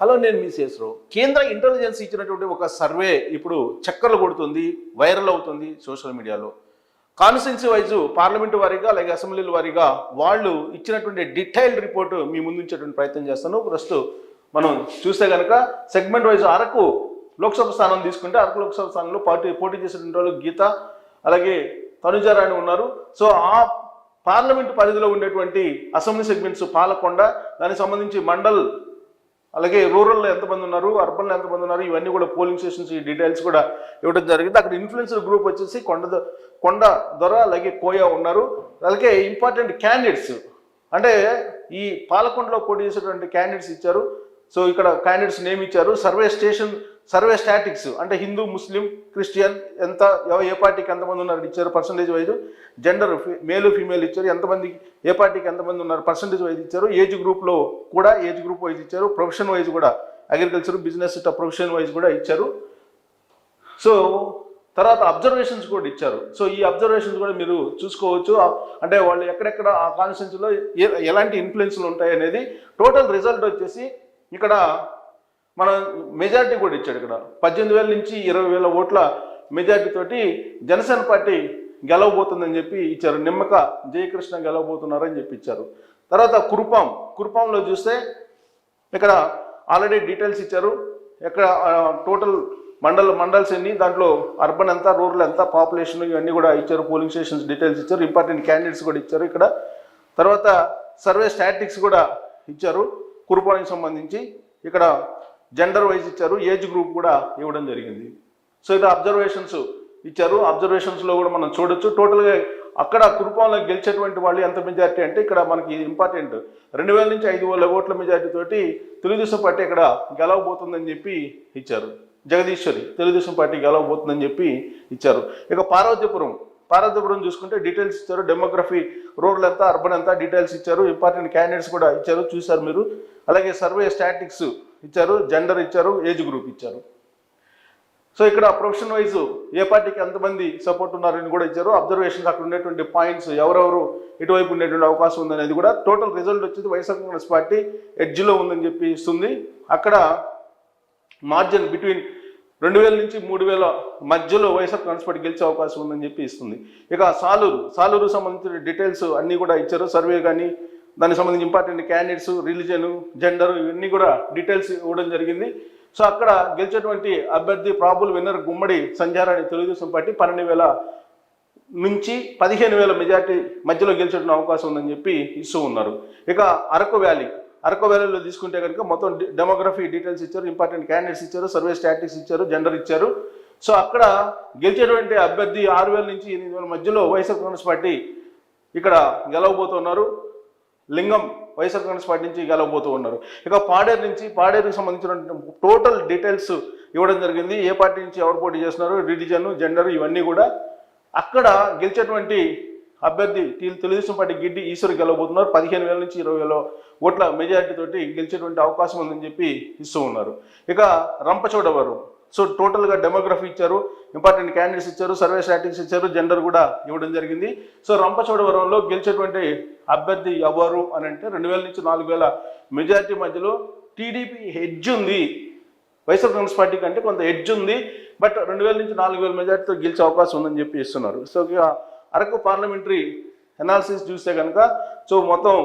Hello నేను మీ శేషరావు. కేంద్ర intelligence ఇచ్చినటువంటి ఒక సర్వే ఇప్పుడు చక్కర్లు కొడుతుంది వైరల్ అవుతుంది సోషల్ మీడియాలో. కాన్స్టిట్యున్సీ వైజ్ పార్లమెంటు వారీగా అలాగే అసెంబ్లీల వారీగా వాళ్ళు ఇచ్చినటువంటి డీటెయిల్డ్ రిపోర్టు మీ ముందుంచేటువంటి ప్రయత్నం చేస్తాను ప్రస్తుతం మనం చూస్తే కనుక సెగ్మెంట్ వైజ్ అరకు లోక్సభ స్థానం తీసుకుంటే అరకు లోక్సభ స్థానంలో పార్టీ పోటీ చేసినటువంటి వాళ్ళు గీత అలాగే తనుజారాణి ఉన్నారు. సో ఆ పార్లమెంట్ పరిధిలో ఉండేటువంటి అసెంబ్లీ సెగ్మెంట్స్ పాలకొండ దానికి సంబంధించి మండల్ అలాగే రూరల్లో ఎంతమంది ఉన్నారు అర్బన్లో ఎంతమంది ఉన్నారు ఇవన్నీ కూడా పోలింగ్ స్టేషన్స్ ఈ డీటెయిల్స్ కూడా ఇవ్వడం జరిగింది. అక్కడ ఇన్ఫ్లుయెన్సర్ గ్రూప్ వచ్చేసి కొండ కొండ దొర అలాగే కోయా ఉన్నారు. అలాగే ఇంపార్టెంట్ క్యాండిడేట్స్ అంటే ఈ పాలకొండలో పోటీ చేసేటువంటి క్యాండిడేట్స్ ఇచ్చారు. సో ఇక్కడ క్యాండిడేట్స్ నేమ్ ఇచ్చారు. సర్వే స్టేషన్ సర్వే స్టాటిక్స్ అంటే హిందూ ముస్లిం క్రిస్టియన్ ఎంత ఏ పార్టీకి ఎంతమంది ఉన్నారు ఇచ్చారు percentage wise gender male female ఇచ్చారు. ఎంతమంది ఏ పార్టీకి ఎంతమంది ఉన్నారు పర్సంటేజ్ వైజ్ ఇచ్చారు. ఏజ్ గ్రూప్లో కూడా ఏజ్ గ్రూప్ వైజ్ ఇచ్చారు. ప్రొఫెషన్ వైజ్ కూడా అగ్రికల్చర్ బిజినెస్ ఇట్లా ప్రొఫెషన్ వైజ్ కూడా ఇచ్చారు. సో తర్వాత అబ్జర్వేషన్స్ కూడా ఇచ్చారు. సో ఈ అబ్జర్వేషన్స్ కూడా మీరు చూసుకోవచ్చు. అంటే వాళ్ళు ఎక్కడెక్కడ ఆ కాన్స్టిట్యూన్సీలో ఏ- ఎలాంటి ఇన్ఫ్లుయెన్స్లు ఉంటాయి అనేది టోటల్ రిజల్ట్ వచ్చేసి ఇక్కడ మన మెజారిటీ కూడా ఇచ్చాడు ఇక్కడ. పద్దెనిమిది వేల నుంచి ఇరవై వేల ఓట్ల మెజారిటీ తోటి జనసేన పార్టీ గెలవబోతుందని చెప్పి ఇచ్చారు. నిమ్మక జయకృష్ణ గెలవబోతున్నారని చెప్పి ఇచ్చారు. తర్వాత కురుపాం. కురుపాంలో చూస్తే ఇక్కడ ఆల్రెడీ డీటెయిల్స్ ఇచ్చారు. ఇక్కడ టోటల్ మండల్ మండల్స్ ఎన్ని దాంట్లో అర్బన్ ఎంత రూరల్ ఎంత పాపులేషన్ ఇవన్నీ కూడా ఇచ్చారు. పోలింగ్ స్టేషన్స్ డీటెయిల్స్ ఇచ్చారు. ఇంపార్టెంట్ క్యాండిడేట్స్ కూడా ఇచ్చారు ఇక్కడ. తర్వాత సర్వే స్టాటిక్స్ కూడా ఇచ్చారు. కురుపానికి సంబంధించి ఇక్కడ జెండర్ వైజ్ ఇచ్చారు ఏజ్ గ్రూప్ కూడా ఇవ్వడం జరిగింది. సో ఇది అబ్జర్వేషన్స్ ఇచ్చారు. అబ్జర్వేషన్స్లో కూడా మనం చూడొచ్చు. టోటల్గా అక్కడ కురుపాంలో గెలిచేటువంటి వాళ్ళు ఎంత మెజారిటీ అంటే ఇక్కడ మనకి ఇంపార్టెంట్ రెండు వేల నుంచి ఐదు వేల ఓట్ల మెజారిటీ తోటి తెలుగుదేశం పార్టీ ఇక్కడ గెలవబోతుందని చెప్పి ఇచ్చారు. జగదీశ్వరి తెలుగుదేశం పార్టీ గెలవబోతుందని చెప్పి ఇచ్చారు. ఇక పార్వతీపురం పార్వతీపురం చూసుకుంటే డీటెయిల్స్ ఇచ్చారు. డెమోగ్రఫీ రోడ్లు ఎంత అర్బన్ ఎంత డీటెయిల్స్ ఇచ్చారు. ఇంపార్టెంట్ క్యాండిడేట్స్ కూడా ఇచ్చారు. చూశారు మీరు. అలాగే సర్వే స్టాటిక్స్ ఇచ్చారు జెండర్ ఇచ్చారు ఏజ్ గ్రూప్ ఇచ్చారు. సో ఇక్కడ ప్రొఫెషన్ వైజ్ ఏ పార్టీకి ఎంతమంది సపోర్ట్ ఉన్నారని కూడా ఇచ్చారు. అబ్జర్వేషన్స్ అక్కడ ఉండేటువంటి పాయింట్స్ ఎవరెవరు ఇటువైపు ఉండేటువంటి అవకాశం ఉందనేది కూడా టోటల్ రిజల్ట్ వచ్చేది వైఎస్ఆర్ కాంగ్రెస్ పార్టీ ఎడ్జ్లో ఉందని చెప్పి ఇస్తుంది. అక్కడ మార్జిన్ బిట్వీన్ రెండు వేల నుంచి మూడు వేల మధ్యలో వైఎస్ఆర్ కాంగ్రెస్ పార్టీ గెలిచే అవకాశం ఉందని చెప్పి ఇస్తుంది. ఇక సాలూరు సాలూరు సంబంధించిన డీటెయిల్స్ అన్నీ కూడా ఇచ్చారు. సర్వే కానీ దానికి సంబంధించి ఇంపార్టెంట్ క్యాండిడేట్స్ రిలీజన్ జెండర్ ఇవన్నీ కూడా డీటెయిల్స్ ఇవ్వడం జరిగింది. సో అక్కడ గెలిచేటువంటి అభ్యర్థి probable winner Gummadi Sanjarani Telugudesam party పన్నెండు వేల నుంచి పదిహేను వేల మెజార్టీ మధ్యలో గెలిచేటువంటి అవకాశం ఉందని చెప్పి ఇస్తూ ఉన్నారు. ఇక అరకు వ్యాలీ అరకు వ్యాలీలో తీసుకుంటే కనుక మొత్తం డెమోగ్రఫీ డీటెయిల్స్ ఇచ్చారు ఇంపార్టెంట్ క్యాండిడేట్స్ ఇచ్చారు సర్వే స్టాటిక్స్ ఇచ్చారు జెండర్ ఇచ్చారు. సో అక్కడ గెలిచేటువంటి అభ్యర్థి ఆరు వేల నుంచి ఎనిమిది వేల మధ్యలో వైఎస్ఆర్ కాంగ్రెస్ పార్టీ ఇక్కడ గెలవబోతున్నారు. లింగం వైఎస్ఆర్ కాంగ్రెస్ పార్టీ నుంచి గెలవబోతూ ఉన్నారు. ఇక పాడేరు నుంచి పాడేరుకి సంబంధించిన టోటల్ డీటెయిల్స్ ఇవ్వడం జరిగింది. ఏ పార్టీ నుంచి ఎవరు పోటీ చేస్తున్నారు రిలీజన్ జెండర్ ఇవన్నీ కూడా అక్కడ గెలిచేటువంటి అభ్యర్థి తెలుగుదేశం పార్టీ గిడ్డి ఈశ్వర్ గెలవబోతున్నారు. పదిహేను వేల నుంచి ఇరవై వేల ఓట్ల మెజారిటీ తోటి గెలిచేటువంటి అవకాశం ఉందని చెప్పి ఇస్తూ ఉన్నారు. ఇక రంపచోడవరం సో టోటల్గా డెమోగ్రఫీ ఇచ్చారు ఇంపార్టెంట్ క్యాండిడేట్స్ ఇచ్చారు సర్వే స్టాటిక్స్ ఇచ్చారు జెండర్ కూడా ఇవ్వడం జరిగింది. సో రంపచోడవరంలో గెలిచేటువంటి అభ్యర్థి ఎవరు అని అంటే రెండు వేల నుంచి నాలుగు వేల మెజారిటీ మధ్యలో టీడీపీ హెడ్జ్ ఉంది. వైఎస్ఆర్ కాంగ్రెస్ పార్టీ కంటే కొంత హెడ్జ్ ఉంది. బట్ రెండు వేల నుంచి నాలుగు వేల మెజార్టీతో గెలిచే అవకాశం ఉందని చెప్పి ఇస్తున్నారు సో అరకు పార్లమెంటరీ అనాలిసిస్ చూస్తే కనుక సో మొత్తం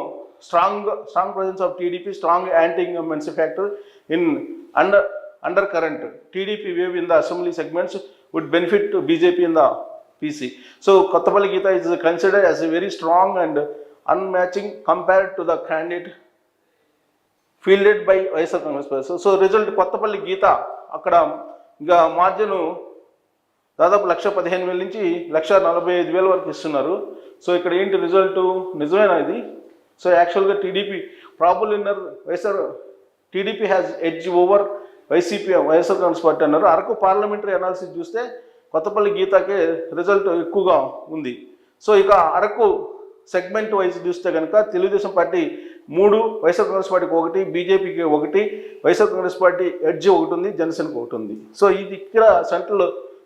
strong strong presence of TDP strong anti incumbency factor in under undercurrent TDP wave in the assembly segments would benefit to BJP in the PC so Kothapalli Geetha is consider as very strong and unmatching compared to the candidate fielded by YSR Congress party so result Kothapalli Geetha అక్కడ ఇంకా margin దాదాపు లక్ష పదిహేను వేల నుంచి లక్ష నలభై ఐదు వేల వరకు ఇస్తున్నారు. సో ఇక్కడ ఏంటి రిజల్ట్ నిజమేనా ఇది? సో యాక్చువల్గా TDP probable winner YSR TDP has edge over YCP YSR Congress party అన్నారు. అరకు పార్లమెంటరీ అనాలిసిస్ చూస్తే కొత్తపల్లి గీతకే రిజల్ట్ ఎక్కువగా ఉంది. సో ఇక అరకు సెగ్మెంట్ వైజ్ చూస్తే కనుక తెలుగుదేశం పార్టీ మూడు వైఎస్ఆర్ కాంగ్రెస్ పార్టీకి ఒకటి బీజేపీకి ఒకటి వైఎస్ఆర్ కాంగ్రెస్ పార్టీ ఎడ్జ్ ఒకటి ఉంది జనసేనకు ఒకటి ఉంది. సో ఇది ఇక్కడ సెంట్రల్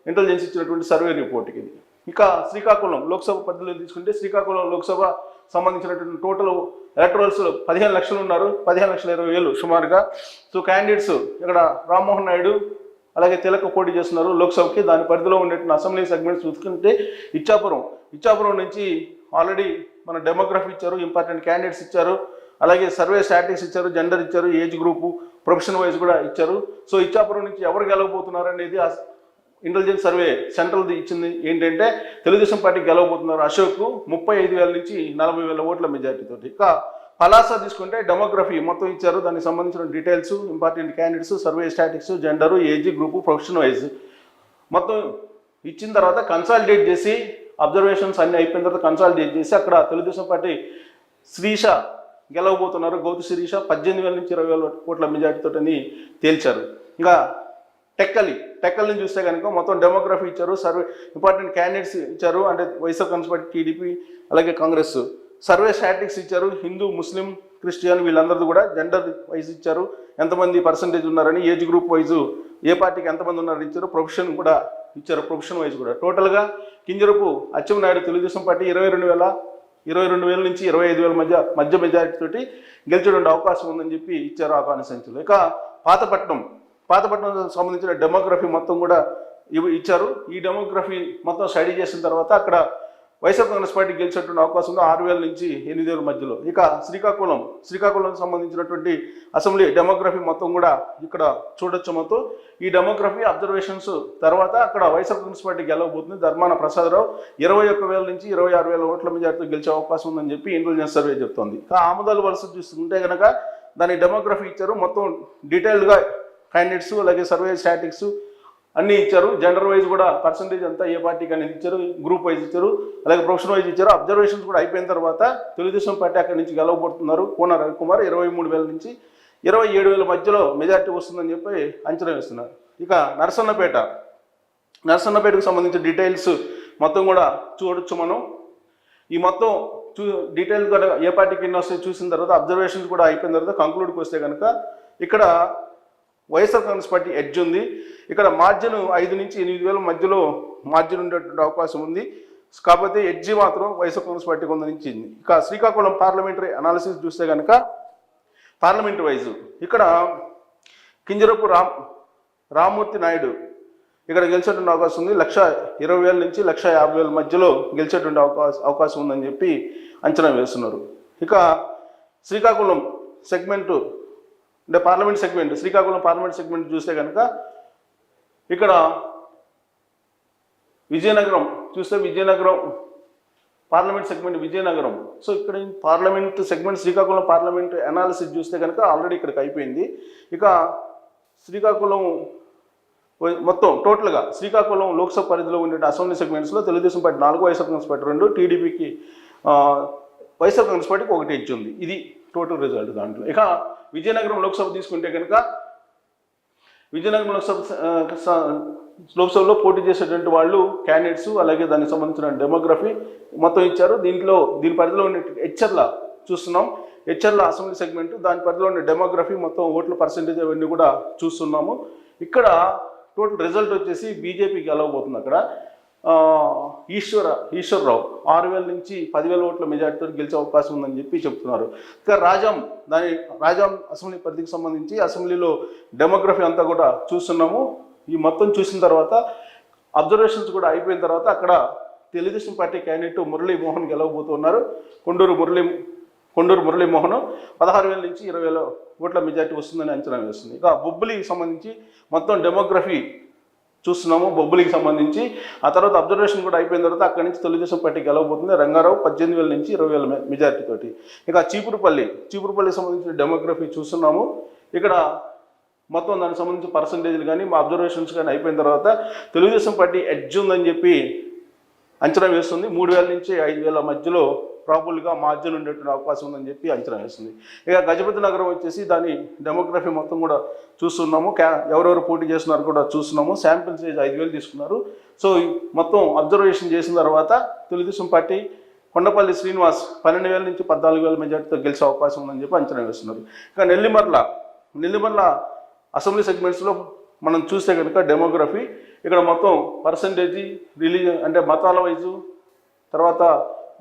ఇంటెలిజెన్స్ ఇచ్చినటువంటి సర్వే రిపోర్ట్కి ఇది. ఇక శ్రీకాకుళం లోక్సభ పరిధిలో తీసుకుంటే శ్రీకాకుళం లోక్సభ సంబంధించినటువంటి టోటల్ ఎలక్ట్రల్స్ పదిహేను లక్షలు ఉన్నారు. పదిహేను లక్షల ఇరవై వేలు సుమారుగా. సో క్యాండిడేట్స్ ఇక్కడ రామ్మోహన్ నాయుడు అలాగే తిలక పోటీ చేస్తున్నారు. లోక్సభకి దాని పరిధిలో ఉండేటువంటి అసెంబ్లీ సెగ్మెంట్స్ చూసుకుంటే ఇచ్చాపురం. ఇచ్చాపురం నుంచి ఆల్రెడీ మన డెమోగ్రఫీ ఇచ్చారు ఇంపార్టెంట్ క్యాండిడేట్స్ ఇచ్చారు. అలాగే సర్వే స్టాటిక్స్ ఇచ్చారు జెండర్ ఇచ్చారు ఏజ్ గ్రూపు ప్రొఫెషన్ వైజ్ కూడా ఇచ్చారు. సో ఇచ్చాపురం నుంచి ఎవరు గెలవబోతున్నారు అనేది ఇంటెలిజెన్స్ సర్వే సెంట్రల్ ఇచ్చింది ఏంటంటే తెలుగుదేశం పార్టీ గెలవబోతున్నారు అశోక్ ముప్పై ఐదు వేల నుంచి నలభై వేల ఓట్ల మెజార్టీతో ఇక పలాసా తీసుకుంటే డెమోగ్రఫీ మొత్తం ఇచ్చారు. దానికి సంబంధించిన details important candidates survey statics gender age group profession wise మొత్తం ఇచ్చిన తర్వాత కన్సాలిడేట్ చేసి అబ్జర్వేషన్స్ అన్ని అయిపోయిన తర్వాత కన్సాలిడేట్ చేసి అక్కడ తెలుగుదేశం పార్టీ శ్రీష గెలవబోతున్నారు. గౌతు శిరీష పద్దెనిమిది వేల నుంచి ఇరవై వేల కోట్ల మెజార్టీతో అని తేల్చారు. ఇంకా టెక్కలి టెక్కల్ని చూస్తే కనుక మొత్తం డెమోగ్రఫీ ఇచ్చారు సర్వే ఇంపార్టెంట్ క్యాండిడేట్స్ ఇచ్చారు అంటే వైఎస్ఆర్ కాంగ్రెస్ పార్టీ టీడీపీ అలాగే కాంగ్రెస్. సర్వే స్టాటిక్స్ ఇచ్చారు హిందూ ముస్లిం క్రిస్టియన్ వీళ్ళందరిది కూడా జెండర్ వైజ్ ఇచ్చారు. ఎంతమంది పర్సంటేజ్ ఉన్నారని ఏజ్ గ్రూప్ వైజ్ ఏ పార్టీకి ఎంతమంది ఉన్నారని ఇచ్చారు ప్రొఫెషన్ కూడా ఇచ్చారు ప్రొఫెషన్ వైజ్ కూడా. టోటల్గా కింజరపు అచ్చెంనాయుడు తెలుగుదేశం పార్టీ ఇరవై రెండు వేల ఇరవై రెండు వేల నుంచి ఇరవై ఐదు వేల మధ్య మధ్య మెజారిటీ తోటి గెలిచేటువంటి అవకాశం ఉందని చెప్పి ఇచ్చారు ఆ కాన్స్టిట్యూన్సీలో ఇక పాతపట్నం పాతపట్నం సంబంధించిన డెమోగ్రఫీ మొత్తం కూడా ఇవి ఇచ్చారు. ఈ డెమోగ్రఫీ మొత్తం స్టడీ చేసిన తర్వాత అక్కడ వైఎస్ఆర్ కాంగ్రెస్ పార్టీ గెలిచేటువంటి అవకాశం ఉంది. ఆరు వేల నుంచి ఎనిమిది వేల మధ్యలో. ఇక శ్రీకాకుళం శ్రీకాకుళం సంబంధించినటువంటి అసెంబ్లీ డెమోగ్రఫీ మొత్తం కూడా ఇక్కడ చూడొచ్చు మొత్తం ఈ డెమోగ్రఫీ అబ్జర్వేషన్స్ తర్వాత అక్కడ వైఎస్ఆర్ కాంగ్రెస్ పార్టీ గెలవబోతుంది. ధర్మాన ప్రసాదరావు ఇరవై ఒక్క వేల నుంచి ఇరవై ఆరు వేల ఓట్ల మెజార్టీతో గెలిచే అవకాశం ఉందని చెప్పి ఇంటెలిజెన్స్ సర్వే చెప్తోంది. ఇక ఆమదాలు వలస చూస్తుంటే కనుక దాని డెమోగ్రఫీ ఇచ్చారు. మొత్తం డీటెయిల్డ్గా కైనెట్స్ అలాగే సర్వే స్టాటిక్స్ అన్నీ ఇచ్చారు. జెండర్ వైజ్ కూడా పర్సంటేజ్ అంతా ఏ పార్టీకి అనేది ఇచ్చారు గ్రూప్ వైజ్ ఇచ్చారు అలాగే ప్రొఫెషన్ వైజ్ ఇచ్చారు. అబ్జర్వేషన్స్ కూడా అయిపోయిన తర్వాత తెలుగుదేశం పార్టీ అక్కడి నుంచి గెలవబడుతున్నారు కోన రవికుమార్ ఇరవై మూడు వేల నుంచి ఇరవై ఏడు వేల మధ్యలో మెజార్టీ వస్తుందని చెప్పి అంచనా వేస్తున్నారు. ఇక నరసన్నపేట నరసన్నపేటకు సంబంధించిన డీటెయిల్స్ మొత్తం కూడా చూడొచ్చు మనం. ఈ మొత్తం చూ డీటెయిల్ కూడా ఏ పార్టీకి ఎన్ని వస్తాయి చూసిన తర్వాత అబ్జర్వేషన్స్ కూడా అయిపోయిన తర్వాత కంక్లూడ్కి వస్తే కనుక ఇక్కడ వైఎస్ఆర్ కాంగ్రెస్ పార్టీ ఎడ్జ్ ఉంది. ఇక్కడ మార్జిన్ ఐదు నుంచి ఎనిమిది వేల మధ్యలో మార్జిన్ ఉండేటువంటి అవకాశం ఉంది. కాకపోతే ఎడ్జి మాత్రం వైఎస్ఆర్ కాంగ్రెస్ పార్టీ కొందరించింది ఇక శ్రీకాకుళం పార్లమెంటరీ అనాలిసిస్ చూస్తే కనుక పార్లమెంట్ వైజ్ ఇక్కడ కింజరపు రామ్ రామ్మూర్తి నాయుడు ఇక్కడ గెలిచేటువంటి అవకాశం ఉంది. లక్ష ఇరవై వేల నుంచి లక్ష యాభై వేల మధ్యలో గెలిచేటువంటి అవకాశం అవకాశం ఉందని చెప్పి అంచనా వేస్తున్నారు. ఇక శ్రీకాకుళం సెగ్మెంటు అంటే parliament segment Srikakulam parliament segment చూస్తే కనుక ఇక్కడ విజయనగరం చూస్తే Vizianagaram parliament segment Vizianagaram. So ఇక్కడ parliament segment Srikakulam parliament analysis చూస్తే కనుక ఆల్రెడీ ఇక్కడికి అయిపోయింది. ఇక శ్రీకాకుళం మొత్తం టోటల్గా శ్రీకాకుళం లోక్సభ పరిధిలో ఉండే అసెంబ్లీ సెగ్మెంట్స్లో తెలుగుదేశం పార్టీ నాలుగు వైఎస్ఆర్ కాంగ్రెస్ పార్టీ రెండు టీడీపీకి వైఎస్ఆర్ కాంగ్రెస్ పార్టీకి ఒకటి ఇచ్చింది. ఇది టోటల్ రిజల్ట్ దాంట్లో. ఇక విజయనగరం లోక్సభ తీసుకుంటే కనుక విజయనగరం లోక్సభ లోక్సభలో పోటీ చేసేటువంటి వాళ్ళు క్యాండిడేట్స్ అలాగే దానికి సంబంధించిన డెమోగ్రఫీ మొత్తం ఇచ్చారు. దీంట్లో దీని పరిధిలో ఉండే హెచ్చర్ల చూస్తున్నాం. హెచ్చర్ల అసెంబ్లీ సెగ్మెంట్ దాని పరిధిలో ఉండే డెమోగ్రఫీ మొత్తం ఓట్ల పర్సంటేజ్ అవన్నీ కూడా చూస్తున్నాము. ఇక్కడ టోటల్ రిజల్ట్ వచ్చేసి బీజేపీ గెలవబోతుంది అక్కడ. ఈశ్వర ఈశ్వరరావు ఆరు వేల నుంచి పదివేల ఓట్ల మెజార్టీతో గెలిచే అవకాశం ఉందని చెప్పి చెప్తున్నారు. ఇక రాజాం దాని రాజాం అసెంబ్లీ పరిధికి సంబంధించి అసెంబ్లీలో డెమోగ్రఫీ అంతా కూడా చూస్తున్నాము. ఈ మొత్తం చూసిన తర్వాత అబ్జర్వేషన్స్ కూడా అయిపోయిన తర్వాత అక్కడ తెలుగుదేశం పార్టీ క్యాండిడేట్ మురళీమోహన్ గెలవబోతున్నారు. కొండూరు మురళీ కొండూరు మురళీమోహన్ పదహారు వేల నుంచి ఇరవై వేల ఓట్ల మెజార్టీ వస్తుందని అంచనా వేస్తుంది. ఇక బొబ్బులికి సంబంధించి మొత్తం డెమోగ్రఫీ చూస్తున్నాము బొబ్బులికి సంబంధించి. ఆ తర్వాత అబ్జర్వేషన్ కూడా అయిపోయిన తర్వాత అక్కడి నుంచి తెలుగుదేశం పార్టీ గెలవబోతుంది రంగారావు పద్దెనిమిది వేల నుంచి ఇరవై వేల మెజార్టీ తోటి. ఇక చీపురుపల్లి చీపురుపల్లికి సంబంధించిన డెమోగ్రఫీ చూస్తున్నాము. ఇక్కడ మొత్తం దానికి సంబంధించి పర్సంటేజ్లు కానీ మా అబ్జర్వేషన్స్ కానీ అయిపోయిన తర్వాత తెలుగుదేశం పార్టీ ఎడ్జ్ ఉందని చెప్పి అంచనా వేస్తుంది. మూడు వేల నుంచి ఐదు వేల మధ్యలో ప్రాబుల్గా మార్జిన్ ఉండేటువంటి అవకాశం ఉందని చెప్పి అంచనా వేస్తుంది. ఇక గజపతి నగరం వచ్చేసి దాని డెమోగ్రఫీ మొత్తం కూడా చూస్తున్నాము. క్యా ఎవరెవరు పోటీ చేస్తున్నారు కూడా చూస్తున్నాము. శాంపిల్ సైజ్ ఐదు వేలు తీసుకున్నారు. సో మొత్తం అబ్జర్వేషన్ చేసిన తర్వాత తెలుగుదేశం పార్టీ కొండపల్లి శ్రీనివాస్ పన్నెండు వేల నుంచి పద్నాలుగు వేల మెజార్టీతో గెలిచే అవకాశం ఉందని చెప్పి అంచనా వేస్తున్నారు. ఇక నెల్లిమర్ల నెల్లిమర్ల అసెంబ్లీ సెగ్మెంట్స్లో మనం చూస్తే కనుక డెమోగ్రఫీ ఇక్కడ మొత్తం పర్సంటేజీ రిలీజన్ అంటే మతాల వైజు తర్వాత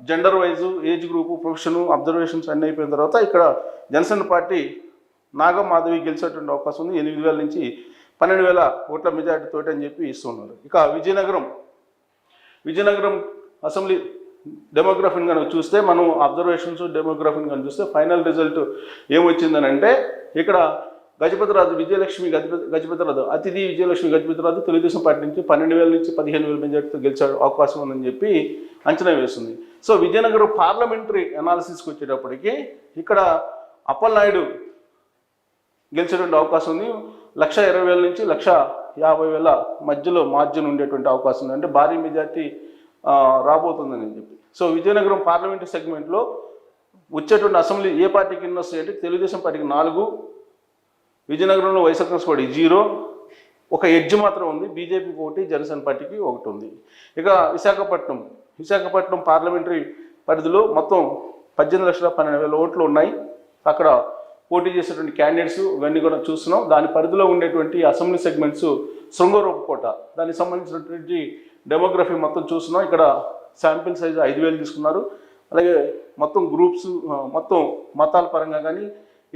gender wise age group profession observations అన్నీ అయిపోయిన తర్వాత ఇక్కడ జనసేన పార్టీ నాగం మాధవి గెలిచేటువంటి అవకాశం ఉంది. ఎనిమిది వేల నుంచి పన్నెండు వేల ఓట్ల మెజార్టీ తోటి అని చెప్పి ఇస్తున్నారు ఇక విజయనగరం విజయనగరం అసెంబ్లీ డెమోగ్రఫీని కనుక చూస్తే మనం అబ్జర్వేషన్స్ డెమోగ్రఫీని కనుక చూస్తే ఫైనల్ రిజల్ట్ ఏమొచ్చిందని అంటే ఇక్కడ గజపతిరాజు విజయలక్ష్మి గజపతి గజపతిరాజు అతిథి విజయలక్ష్మి గజపతిరాజు తెలుగుదేశం పార్టీ నుంచి పన్నెండు వేల నుంచి పదిహేను వేల మెజార్టీతో గెలిచే అవకాశం ఉందని చెప్పి అంచనా వేస్తుంది. సో విజయనగరం పార్లమెంటరీ అనాలిసిస్కి వచ్చేటప్పటికి ఇక్కడ అప్పలనాయుడు గెలిచేటువంటి అవకాశం ఉంది. లక్ష ఇరవై వేల నుంచి లక్ష యాభై వేల మధ్యలో మార్జిన్ ఉండేటువంటి అవకాశం ఉంది. అంటే భారీ మెజార్టీ రాబోతుందని చెప్పి. సో విజయనగరం పార్లమెంటరీ సెగ్మెంట్లో వచ్చేటువంటి అసెంబ్లీ ఏ పార్టీకి ఎన్ని వస్తాయంటే తెలుగుదేశం పార్టీకి నాలుగు విజయనగరంలో వైఎస్ఆర్ కాంగ్రెస్ పార్టీ జీరో. ఒక ఎడ్జ్ మాత్రం ఉంది. బీజేపీకి ఒకటి జనసేన పార్టీకి ఒకటి ఉంది. ఇక విశాఖపట్నం. విశాఖపట్నం పార్లమెంటరీ పరిధిలో మొత్తం పద్దెనిమిది లక్షల పన్నెండు వేల ఓట్లు ఉన్నాయి. అక్కడ పోటీ చేసేటువంటి క్యాండిడేట్స్ ఇవన్నీ కూడా చూస్తున్నాం. దాని పరిధిలో ఉండేటువంటి అసెంబ్లీ సెగ్మెంట్స్ శృంగరూపకోట దానికి సంబంధించినటువంటి డెమోగ్రఫీ మొత్తం చూస్తున్నాం. ఇక్కడ శాంపిల్ సైజ్ ఐదు వేలు తీసుకున్నారు. అలాగే మొత్తం గ్రూప్స్ మొత్తం మతాల పరంగా కానీ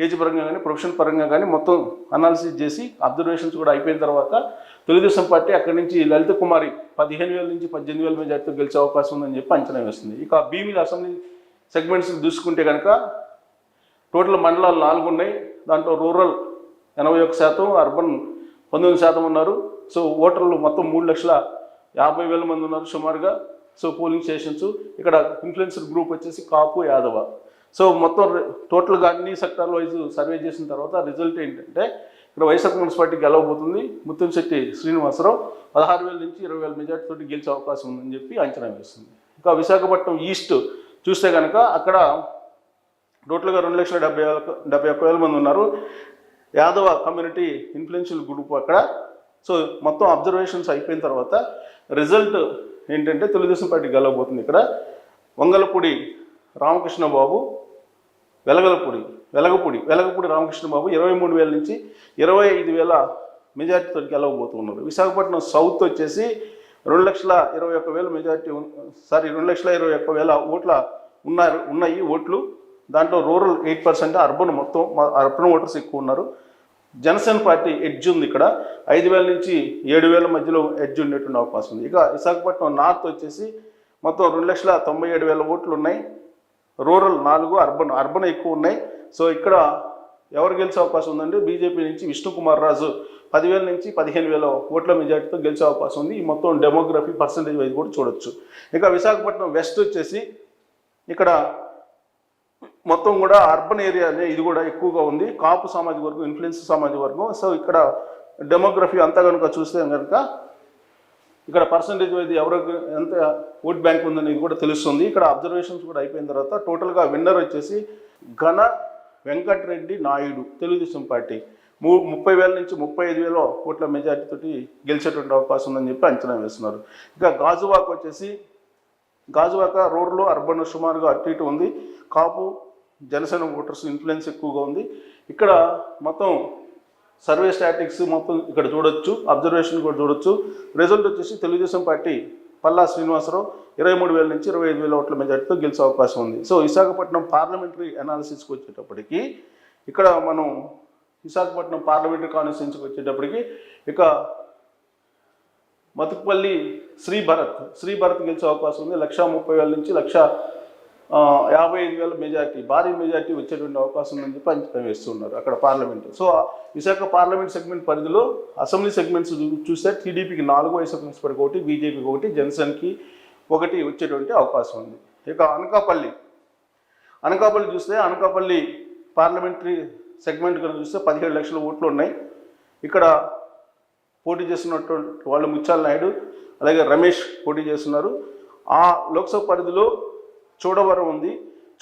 ఏజ్ పరంగా కానీ ప్రొఫెషన్ పరంగా కానీ మొత్తం అనాలిసిస్ చేసి అబ్జర్వేషన్స్ కూడా అయిపోయిన తర్వాత తెలుగుదేశం పార్టీ అక్కడి నుంచి లలిత కుమారి పదిహేను వేల నుంచి పద్దెనిమిది వేల మెజార్టీతో గెలిచే అవకాశం ఉందని చెప్పి అంచనా వేస్తుంది. ఇక భీమిలి అసెంబ్లీ సెగ్మెంట్స్ చూసుకుంటే కనుక టోటల్ మండలాలు నాలుగు ఉన్నాయి. దాంట్లో రూరల్ ఎనభై ఒక శాతం అర్బన్ పంతొమ్మిది శాతం ఉన్నారు. సో ఓటర్లు మొత్తం మూడు లక్షల యాభై వేల మంది ఉన్నారు సుమారుగా. సో పోలింగ్ స్టేషన్స్ ఇక్కడ ఇన్ఫ్లుయెన్సర్ గ్రూప్ వచ్చేసి కాపు యాదవ. సో మొత్తం టోటల్గా అన్ని సెక్టార్ వైజ్ సర్వే చేసిన తర్వాత రిజల్ట్ ఏంటంటే ఇక్కడ వైఎస్ఆర్ కాంగ్రెస్ పార్టీ గెలవబోతుంది. ముత్తంశెట్టి శ్రీనివాసరావు పదహారు వేల నుంచి ఇరవై వేల మెజార్టీ తోటి గెలిచే అవకాశం ఉందని చెప్పి అంచనా వేస్తుంది. ఇంకా విశాఖపట్నం ఈస్ట్ చూస్తే కనుక అక్కడ టోటల్గా రెండు లక్షల డెబ్బై డెబ్బై ఒక్క వేల మంది ఉన్నారు. యాదవ కమ్యూనిటీ ఇన్ఫ్లుయెన్షియల్ గ్రూప్ అక్కడ. సో మొత్తం అబ్జర్వేషన్స్ అయిపోయిన తర్వాత రిజల్ట్ ఏంటంటే తెలుగుదేశం పార్టీ గెలవబోతుంది ఇక్కడ. వంగలపూడి రామకృష్ణ బాబు వెలగలపూడి వెలగపూడి వెలగపూడి రామకృష్ణ బాబు ఇరవై మూడు వేల నుంచి ఇరవై ఐదు వేల మెజార్టీతో గెలవబోతున్నారు. విశాఖపట్నం సౌత్ వచ్చేసి రెండు లక్షల ఇరవై ఒక్క వేల మెజార్టీ సారీ రెండు లక్షల ఇరవై ఒక్క వేల ఓట్ల ఉన్నారు ఉన్నాయి ఓట్లు. దాంట్లో రూరల్ ఎయిట్ పర్సెంట్ అర్బన్ మొత్తం అర్బన్ ఓటర్స్ ఎక్కువ ఉన్నారు. జనసేన పార్టీ ఎడ్జ్ ఉంది ఇక్కడ. ఐదు వేల నుంచి ఏడు వేల మధ్యలో ఎడ్జ్ ఉండేటువంటి అవకాశం ఉంది. ఇక విశాఖపట్నం నార్త్ వచ్చేసి మొత్తం రెండు లక్షల తొంభై ఏడు వేల ఓట్లు ఉన్నాయి. రూరల్ నాలుగు అర్బన్ అర్బన్ ఎక్కువ ఉన్నాయి. సో ఇక్కడ ఎవరు గెలిచే అవకాశం ఉందంటే బీజేపీ నుంచి విష్ణుకుమార్ రాజు. పదివేల నుంచి పదిహేను వేల ఓట్ల మెజార్టీతో గెలిచే అవకాశం ఉంది. ఈ మొత్తం డెమోగ్రఫీ పర్సంటేజ్ వైజ్ కూడా చూడొచ్చు. ఇంకా విశాఖపట్నం వెస్ట్ వచ్చేసి ఇక్కడ మొత్తం కూడా అర్బన్ ఏరియానే ఇది కూడా ఎక్కువగా ఉంది. కాపు సామాజిక వర్గం ఇన్ఫ్లుయెన్స్ సామాజిక వర్గం. సో ఇక్కడ డెమోగ్రఫీ అంతా కనుక చూస్తే కనుక ఇక్కడ పర్సంటేజ్ వైజ్ ఎవరికి ఎంత ఓట్ బ్యాంక్ ఉందని కూడా తెలుస్తుంది. ఇక్కడ అబ్జర్వేషన్స్ కూడా అయిపోయిన తర్వాత టోటల్గా విన్నర్ వచ్చేసి ఘన వెంకటరెడ్డి నాయుడు తెలుగుదేశం పార్టీ. ము ముప్పై వేల నుంచి ముప్పై ఐదు వేల ఓట్ల మెజార్టీ తోటి గెలిచేటువంటి అవకాశం ఉందని చెప్పి అంచనా వేస్తున్నారు. ఇక గాజువాక్ వచ్చేసి గాజువాక రోడ్లో అర్బన్ సుమారుగా అటు ఇటు ఉంది. కాపు జనసేన ఓటర్స్ ఇన్ఫ్లుయెన్స్ ఎక్కువగా ఉంది. ఇక్కడ మొత్తం సర్వే స్టాటిక్స్ మొత్తం ఇక్కడ చూడొచ్చు అబ్జర్వేషన్ కూడా చూడొచ్చు. రిజల్ట్ వచ్చేసి తెలుగుదేశం పార్టీ పల్లా శ్రీనివాసరావు ఇరవై మూడు వేల నుంచి ఇరవై ఐదు వేల ఓట్ల మెజార్టీతో గెలిచే అవకాశం ఉంది. సో విశాఖపట్నం పార్లమెంటరీ అనాలిసిస్కి వచ్చేటప్పటికి ఇక్కడ మనం విశాఖపట్నం పార్లమెంటరీ కాన్స్టిట్యున్సీకి వచ్చేటప్పటికి ఇక మతుకుపల్లి శ్రీ భరత్ శ్రీ భరత్ గెలిచే అవకాశం ఉంది. లక్ష ముప్పై వేల నుంచి లక్ష యాభై ఐదు వేల మెజార్టీ భారీ మెజార్టీ వచ్చేటువంటి అవకాశం ఉందని చెప్పి అంచనా వేస్తున్నారు అక్కడ parliament. So Visakha parliament segment పరిధిలో అసెంబ్లీ సెగ్మెంట్స్ చూ- చూస్తే టీడీపీకి నాలుగు వైఎస్ఆర్ కాంగ్రెస్ ఒకటి బీజేపీకి ఒకటి జనసేనకి ఒకటి వచ్చేటువంటి అవకాశం ఉంది. ఇక అనకాపల్లి. అనకాపల్లి చూస్తే అనకాపల్లి పార్లమెంటరీ సెగ్మెంట్ కనుక చూస్తే పదిహేడు లక్షల ఓట్లు ఉన్నాయి. ఇక్కడ పోటీ చేస్తున్నటువంటి వాళ్ళు ముత్యాల నాయుడు అలాగే రమేష్ పోటీ చేస్తున్నారు. ఆ లోక్సభ పరిధిలో చూడవరం ఉంది.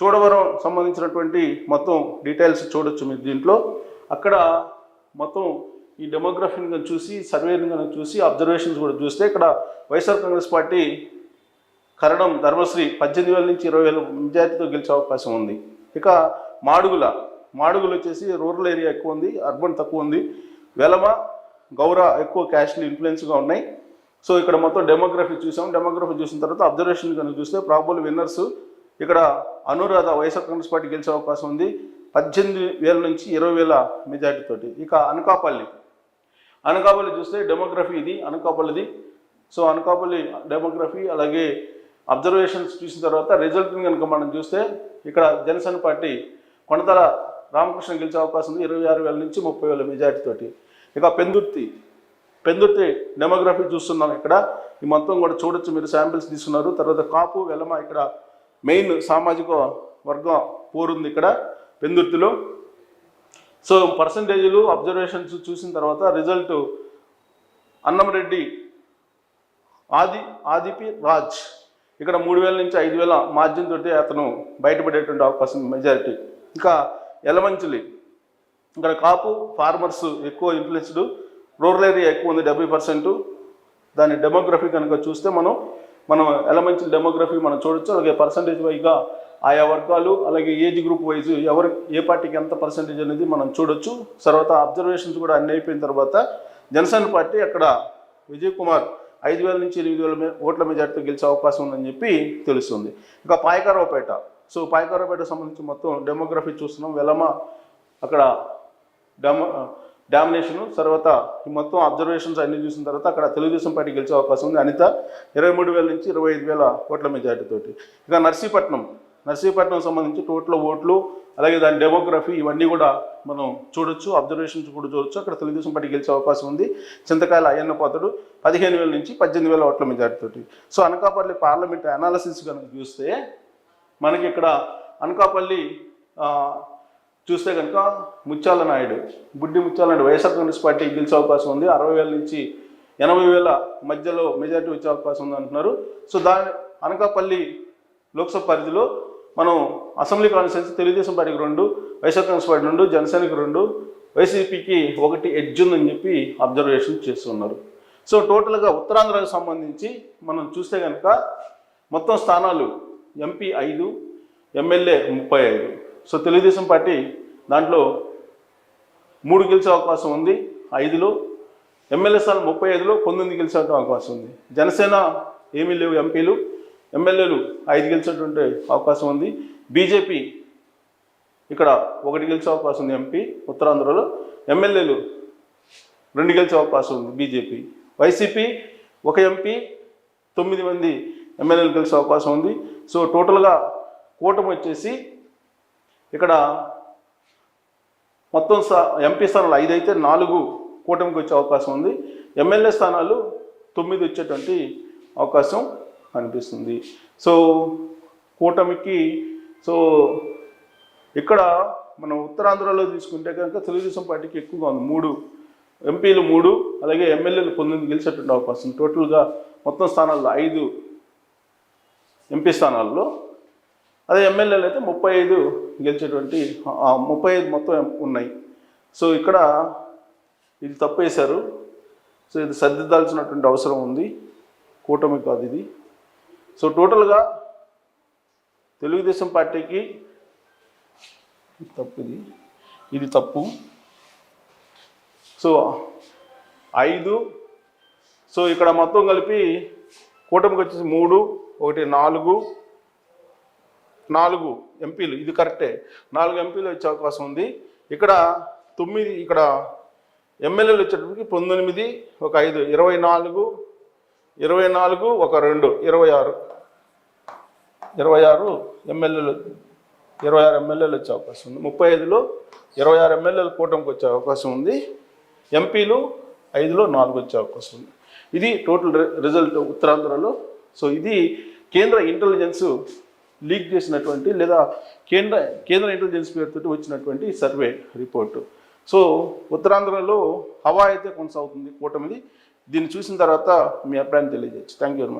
చూడవరం సంబంధించినటువంటి మొత్తం డీటెయిల్స్ చూడొచ్చు మీరు దీంట్లో. అక్కడ మొత్తం ఈ డెమోగ్రఫీని కనుక చూసి సర్వేని కనుక చూసి అబ్జర్వేషన్స్ కూడా చూస్తే ఇక్కడ YSR Congress party Karanam Dharmasri పద్దెనిమిది వేల నుంచి ఇరవై వేల మెజార్టీతో గెలిచే అవకాశం ఉంది. ఇక మాడుగుల మాడుగులు వచ్చేసి రూరల్ ఏరియా ఎక్కువ ఉంది అర్బన్ తక్కువ ఉంది. వెలమ గౌర ఎక్కువ క్యాష్లు ఇన్ఫ్లుయెన్స్గా ఉన్నాయి. సో ఇక్కడ మొత్తం డెమోగ్రఫీ చూసాం. డెమోగ్రఫీ చూసిన తర్వాత అబ్జర్వేషన్ కనుక చూస్తే ప్రాబుల్ విన్నర్స్ ఇక్కడ అనురాధ వైఎస్ఆర్ కాంగ్రెస్ పార్టీ గెలిచే అవకాశం ఉంది. పద్దెనిమిది వేల నుంచి ఇరవై వేల మెజార్టీతోటి ఇక అనకాపల్లి. అనకాపల్లి చూస్తే డెమోగ్రఫీ ఇది అనకాపల్లిది. సో అనకాపల్లి డెమోగ్రఫీ అలాగే అబ్జర్వేషన్స్ చూసిన తర్వాత రిజల్ట్ని కనుక మనం చూస్తే ఇక్కడ జనసేన పార్టీ కొనతల రామకృష్ణ గెలిచే అవకాశం ఉంది. ఇరవై ఆరు వేల నుంచి ముప్పై వేల మెజార్టీతోటి ఇక పెందుర్తి. పెందుర్తి డెమోగ్రఫీ చూస్తున్నాం ఇక్కడ. ఈ మొత్తం కూడా చూడొచ్చు మీరు శాంపిల్స్ తీసుకున్నారు. తర్వాత కాపు వెలమ ఇక్కడ మెయిన్ సామాజిక వర్గం పోరుంది ఇక్కడ పెందుర్తిలో. సో పర్సంటేజీలు అబ్జర్వేషన్స్ చూసిన తర్వాత రిజల్ట్ అన్నంరెడ్డి ఆది ఆదిపి రాజ్. ఇక్కడ మూడు వేల నుంచి ఐదు వేల మార్జిన్ తోటి అతను బయటపడేటువంటి అవకాశం మెజారిటీ ఇంకా ఎలమంచిలి ఇక్కడ కాపు ఫార్మర్స్ ఎక్కువ ఇన్ఫ్లుయెన్స్డ్ రూరల్ ఏరియా ఎక్కువ ఉంది డెబ్బై పర్సెంట్. దాని డెమోగ్రఫీ కనుక చూస్తే మనం మనం ఎలమెంట్స్ డెమోగ్రఫీ మనం చూడొచ్చు. అలాగే పర్సంటేజ్ వైగా ఆయా వర్గాలు అలాగే ఏజ్ గ్రూప్ వైజ్ ఎవరు ఏ పార్టీకి ఎంత పర్సంటేజ్ అనేది మనం చూడొచ్చు. తర్వాత అబ్జర్వేషన్స్ కూడా అన్ని అయిపోయిన తర్వాత జనసేన పార్టీ అక్కడ విజయ్ కుమార్ ఐదు వేల నుంచి ఎనిమిది వేల ఓట్ల మెజార్టీతో గెలిచే అవకాశం ఉందని చెప్పి తెలుస్తుంది. ఇక పాయకారావుపేట. సో పాయకారావుపేట సంబంధించి మొత్తం డెమోగ్రఫీ చూస్తున్నాం. వెలమ అక్కడ డెమో డామినేషన్ తర్వాత ఈ మొత్తం అబ్జర్వేషన్స్ అన్ని చూసిన తర్వాత అక్కడ తెలుగుదేశం పార్టీ గెలిచే అవకాశం ఉంది. అనిత ఇరవై మూడు వేల నుంచి ఇరవై ఐదు వేల ఓట్ల మెజార్టీతోటి ఇక నర్సీపట్నం నర్సీపట్నం సంబంధించి టోటల్ ఓట్లు అలాగే దాని డెమోగ్రఫీ ఇవన్నీ కూడా మనం చూడొచ్చు అబ్జర్వేషన్స్ కూడా చూడొచ్చు. అక్కడ తెలుగుదేశం పార్టీ గెలిచే అవకాశం ఉంది. చింతకాయల అయ్యన్న పాత్రుడు పదిహేను వేల నుంచి పద్దెనిమిది వేల ఓట్ల మెజార్టీతోటి సో అనకాపల్లి పార్లమెంట్ అనాలసిస్ కనుక చూస్తే మనకి ఇక్కడ అనకాపల్లి చూస్తే కనుక ముత్యాల నాయుడు బుడ్డి ముత్యాల నాయుడు వైఎస్ఆర్ కాంగ్రెస్ పార్టీ గెలిచే అవకాశం ఉంది. అరవై వేల నుంచి ఎనభై వేల మధ్యలో మెజార్టీ వచ్చే అవకాశం ఉంది అంటున్నారు. సో దాని అనకాపల్లి లోక్సభ పరిధిలో మనం అసెంబ్లీ కాన్స్టిట్యూన్సీ తెలుగుదేశం పార్టీకి రెండు వైఎస్ఆర్ కాంగ్రెస్ పార్టీ రెండు జనసేనకి రెండు వైసీపీకి ఒకటి ఎడ్జ్ ఉందని చెప్పి అబ్జర్వేషన్ చేస్తున్నారు సో టోటల్గా ఉత్తరాంధ్రకు సంబంధించి మనం చూస్తే కనుక మొత్తం స్థానాలు ఎంపీ ఐదు ఎమ్మెల్యే ముప్పై ఐదు. సో తెలుగుదేశం పార్టీ దాంట్లో మూడు గెలిచే అవకాశం ఉంది ఐదులో. ఎమ్మెల్యే స్థానం ముప్పై ఐదులో పంతొమ్మిది గెలిచే అవకాశం ఉంది. జనసేన ఏమీ లేవు ఎంపీలు. ఎమ్మెల్యేలు ఐదు గెలిచేటువంటి అవకాశం ఉంది. బీజేపీ ఇక్కడ ఒకటి గెలిచే అవకాశం ఉంది ఎంపీ ఉత్తరాంధ్రలో. ఎమ్మెల్యేలు రెండు గెలిచే అవకాశం ఉంది బీజేపీ. వైసీపీ ఒక ఎంపీ తొమ్మిది మంది ఎమ్మెల్యేలు గెలిచే అవకాశం ఉంది. సో టోటల్గా కూటమి వచ్చేసి ఇక్కడ మొత్తం ఎంపీ స్థానాలు ఐదు అయితే నాలుగు కూటమికి వచ్చే అవకాశం ఉంది. ఎమ్మెల్యే స్థానాలు తొమ్మిది వచ్చేటువంటి అవకాశం అనిపిస్తుంది సో కూటమికి సో ఇక్కడ మనం ఉత్తరాంధ్రలో తీసుకుంటే కనుక తెలుగుదేశం పార్టీకి ఎక్కువగా ఉంది. మూడు ఎంపీలు మూడు అలాగే ఎమ్మెల్యేలు పొందింది గెలిచేటువంటి అవకాశం. టోటల్గా మొత్తం స్థానాల్లో ఐదు ఎంపీ స్థానాల్లో అదే ఎమ్మెల్యేలు అయితే ముప్పై ఐదు గెలిచేటువంటి ముప్పై ఐదు మొత్తం ఉన్నాయి. సో ఇక్కడ ఇది తప్పు వేశారు సో ఇది సర్దిద్దాల్సినటువంటి అవసరం ఉంది. కూటమి కాదు ఇది. సో టోటల్గా తెలుగుదేశం పార్టీకి తప్పు ఇది. ఇది తప్పు. సో ఐదు. సో ఇక్కడ మొత్తం కలిపి కూటమికి వచ్చేసి మూడు ఒకటి నాలుగు నాలుగు ఎంపీలు. ఇది కరెక్టే. నాలుగు ఎంపీలు వచ్చే అవకాశం ఉంది. ఇక్కడ తొమ్మిది ఇక్కడ ఎమ్మెల్యేలు వచ్చేటప్పటికి పంతొమ్మిది ఒక ఐదు ఇరవై నాలుగు ఇరవై నాలుగు ఒక రెండు ఇరవై ఆరు. ఇరవై ఆరు ఎమ్మెల్యేలు ఇరవై ఆరు ఎమ్మెల్యేలు వచ్చే అవకాశం ఉంది. ముప్పై ఐదులో ఇరవై ఆరు ఎమ్మెల్యేలు కూటమికి వచ్చే అవకాశం ఉంది. ఎంపీలు ఐదులో నాలుగు వచ్చే అవకాశం ఉంది. ఇది టోటల్ రి- రిజల్ట్ ఉత్తరాంధ్రలో. సో ఇది కేంద్ర ఇంటెలిజెన్స్ లీక్ చేసినటువంటి లేదా కేంద్ర కేంద్ర ఇంటెలిజెన్స్ పేరుతో వచ్చినటువంటి సర్వే రిపోర్టు. సో ఉత్తరాంధ్రలో హవా అయితే కొనసాగుతుంది కూటమిది. దీన్ని చూసిన తర్వాత మీ అభిప్రాయం తెలియజేయచ్చు. Thank you very much